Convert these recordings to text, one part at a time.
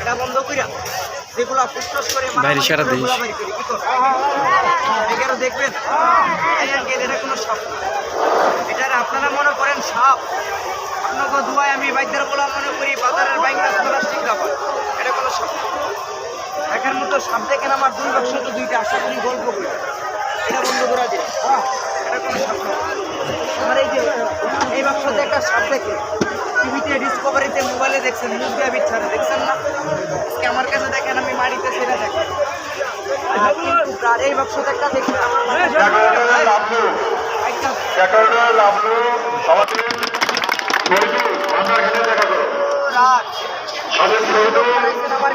এটা বন্ধ কইরা যেগুলা ফুসফুস করে বাইরে সারা দেশ। এখানে দেখবেন এটা কোনো সাপ না। এটার আপনারা মনে করেন সাপ আপনাকে দুয়ায় আমি বাইদ্যার বলা মনে করি বাজারের বাইকটা প্লাস্টিক রাবার এটা কোনো সাপ না। মতো সাপ দেখেন আমার দুই বাক্স তো দুইটা আশা করি গল্প করি এটা বন্ধ করা যায় এটা কোনো সাপ না আমার এই যে এই বাক্সতে একটা সাপ দেখে। টিভিতে ডিসকভারিতে মোবাইলে দেখছেন মুখ দিয়ে বিচ্ছারে দেখছেন না? আজকে আমার কাছে দেখেন আমি মাটিতে সেটা দেখেন। আর এই বাক্সতে একটা দেখা আমাদের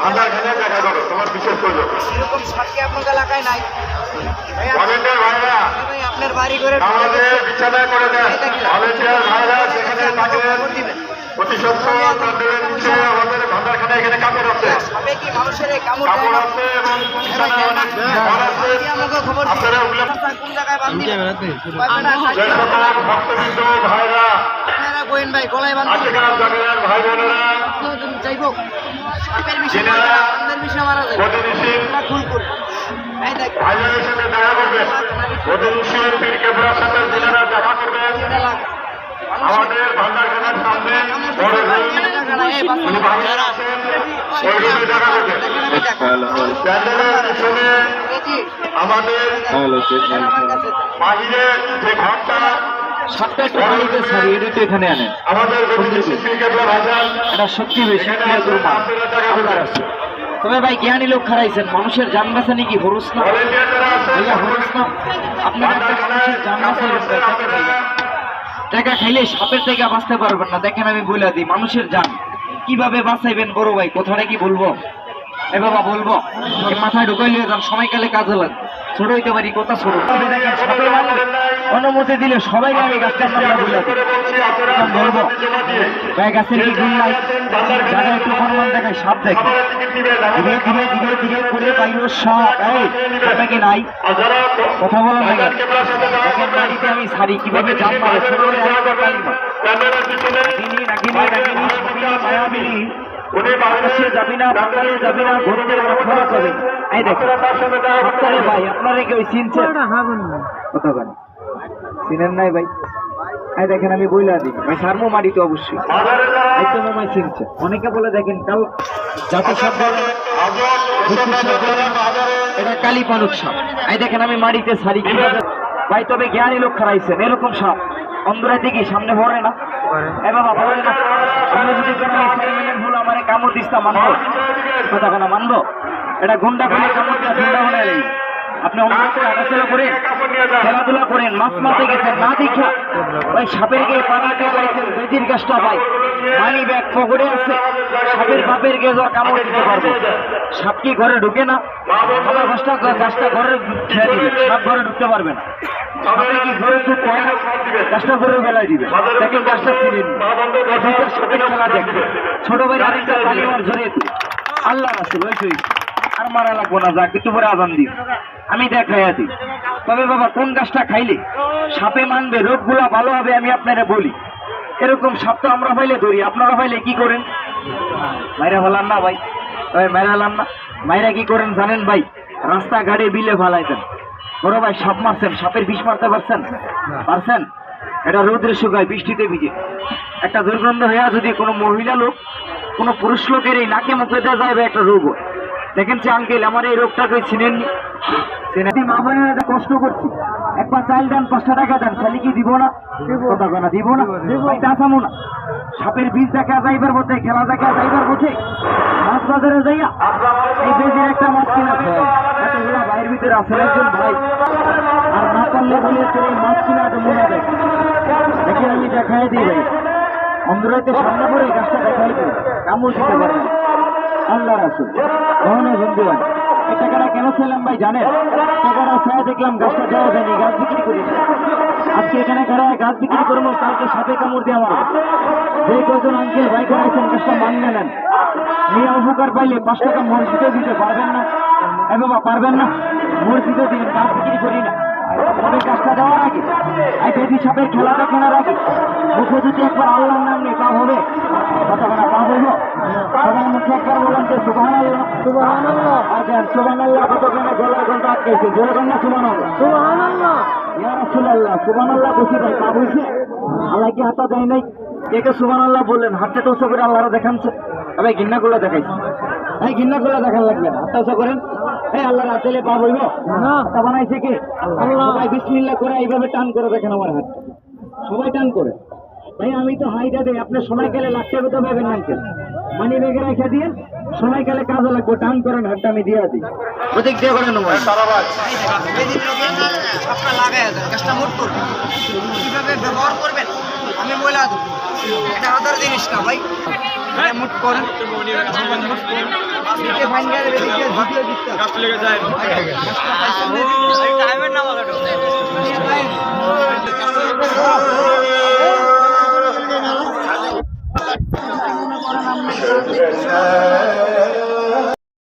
শহীদুল ভান্ডার দেখা করো তোমার বিশেষ করল এরকম সাপকে আপনার এলাকায় নাই। আপনার বাড়ি করে আমাদের করে দেন। সেখানে অতি নিচে আমাদের এখানে কাপড় আছে। কাপড় আছে এবং। আপনারা ওগুলো ভক্তবৃন্দ ভাইরা। ভাই বোনেরা। সাথে দেখা করবেন পীর সাথে জেলেরা দেখা করবেন ভান্ডারখানার সামনে বড় আমাদের বাহিরের যে ঘরটা সাতটা এটা এখানে আনেন। আমাদের এটা সত্যি বেশি তবে ভাই জ্ঞানী লোক খারাইছেন মানুষের যান বাঁচানি কি হরুস না? ভলেন্টিয়ার যারা আছেন ভাইয়া হরুস না? আপনার মানুষের যান টাকা টাকা খাইলে সাপের থেকে বাঁচতে পারবেন না। দেখেন আমি বলে দিই মানুষের যান। কীভাবে বাঁচাইবেন বড় ভাই? কথাটা কি বলব? এ বাবা, বলব। মাথায় ঢুকাইলে যান সময়কালে কাজে লাগে। ছোট হইতে পারি, কথা ছোট অনুমতি দিলে সবাইকে আমি গাছটার নামটা বলে বলব, ভাই, গাছের কি গুণ নাই? যারা একটু হনুমান দেখায়, সাপ দেখে। ধীরে ধীরে ধীরে ধীরে করে বাইর সাপ। এই সাপে কি নাই? কথা বলা বাড়িতে আমি সারি, কীভাবে জান মারে, ছোট করে আরেকটা পারি না প্যান্ডেলের পিছনে নাগিনী নাগিনী নাগিনী সবিনী মায়াবিনী উনি বাংলাদেশে যাবি না যাবি না এই দেখেন। আপনারে কতখানি? চিনেন নাই ভাই? এই দেখেন আমি বইলা দিই। ভাই সারমো মারি তো অবশ্যই। এই তো মামাই চিনছে। অনেকে বলে দেখেন কাল জাতি সব বলে আজও এটা কালী পালক সাপ। এই দেখেন আমি মাটিতে সারি ভাই তবে জ্ঞানী লোক খারাইছেন। এরকম সাপ। অন্ধরাতে কি সামনে ভরে না। খেলাধুলা করেন গেছেন, না দেখা ওই সাপের গিয়ে পাড়াতে পাইছেন বেজির গাছটা পাই মানি ব্যাগ আছে, সাপের বাপের গিয়ে কামড় দিতে পারব। সাপ কি ঘরে ঢুকে না? গাছটা গাছটা ঘরে সাপ ঘরে ঢুকতে পারবে না। ছোট ভাই আরেকটা আল্লাহ ওই আর মারা লাগবো না যাক একটু পরে আজান দিই আমি দেখাইয়া দিই। তবে বাবা কোন গাছটা খাইলে সাপে মানবে? রোগগুলা ভালো হবে আমি আপনারা বলি। এরকম সাপ তো আমরা পাইলে ধরি। আপনারা পাইলে কি করেন? মাইরা ফেলান না ভাই। মাইরা ফেলান না। মাইরা কি করেন জানেন ভাই? রাস্তাঘাটে বিলে ফালাই দেন বড় ভাই সাপ মারছেন সাপের বিষ মারতে পারছেন? পারছেন? এটা রৌদ্রে শুকায় বৃষ্টিতে ভিজে। একটা দুর্গন্ধ হইয়া যদি কোনো মহিলা লোক কোনো পুরুষ লোকের এই নাকে মুখে দেওয়া যাবে একটা রোগ দেখেন যে আঙ্কেল আমার এই রোগটাকে চিনেননি? চিনেন মা বোনেরা কষ্ট করছি একবার চাল দেন পাঁচটা টাকা দেন তাহলে কি দিব না? কথা না? দিব না দাসামো না সাপের বীজ দেখা যাইবার পথে খেলা দেখা যাইবার পথে মাছ বাজারে যাইয়া এই বেজির একটা মাছ কিনা ভাইয়ের ভিতরে আছে একজন ভাই। আর না পারলে বলে তোর মাছ কিনা এত মনে দেয় দেখে আমি দেখাই দিই ভাই। অন্ধরাইতে সামনে পড়ে গাছটা দেখাই দিই। কামড় দিতে পারে আল্লাহ রাসুল। কখনো বন্ধু হয় এই টাকাটা কেন ছিলাম ভাই জানেন? টাকাটা ছায়া দেখলাম, গাছটা দেওয়া যায়নি গাছ বিক্রি করি আজকে এখানে কারা গাছ বিক্রি করব, কালকে সাপে কামড় দিয়ে আমার যে কজন আঙ্কেল ভাই করেছেন গাছটা মানবে নেন। নিয়ে উপকার পাইলে পাঁচ টাকা মসজিদে দিতে পারবেন না। এ বাবা, পারবেন না। মসজিদে দিন গাছ বিক্রি করি না। তবে গাছটা দেওয়ার আগে এই বেদি সাপের খেলাটা কেনার আগে মুখে যদি একবার আল্লাহর নাম নেই তা হবে কথা বলা তা বলব সবাই যে সুবহানাল্লাহ। সুবহানাল্লাহ। আচ্ছা সুবহানাল্লাহ কত কেন গলায় ঘণ্টা আটকেছে জোরে কন্যা সুবহানাল্লাহ। সুবহানাল্লাহ। ইয়া রাসূলুল্লাহ সুবহানাল্লাহ বুঝি ভাই পা বুঝি আল্লাহ কি হাতা দেয় নাই। কে কে সুবহানাল্লাহ বললেন? হাতে তো করে আল্লাহরা দেখাচ্ছে তবে ঘিন্না গুলো দেখাইছে। এই ঘিন্না গুলো দেখান লাগবে হাতটা করেন। এই আল্লাহর হাতে পা বইব তা বানাইছে কি? আল্লাহ। ভাই করে এইভাবে টান করে দেখেন আমার হাত। সবাই টান করে। ভাই আমি তো হাইটা দিই আপনি সময় গেলে লাখ টাকা তো পাবেন না মানি বেগে রেখে দিয়ে সময় গেলে কাজে লাগবে টান করেন হাতটা আমি দিয়ে দিই। ওদিক দিয়ে কীভাবে ব্যবহার করবেন? আমি বলে এটা আদার জিনিস না ভাই। মুট করেন। গাছ লেগে যায়।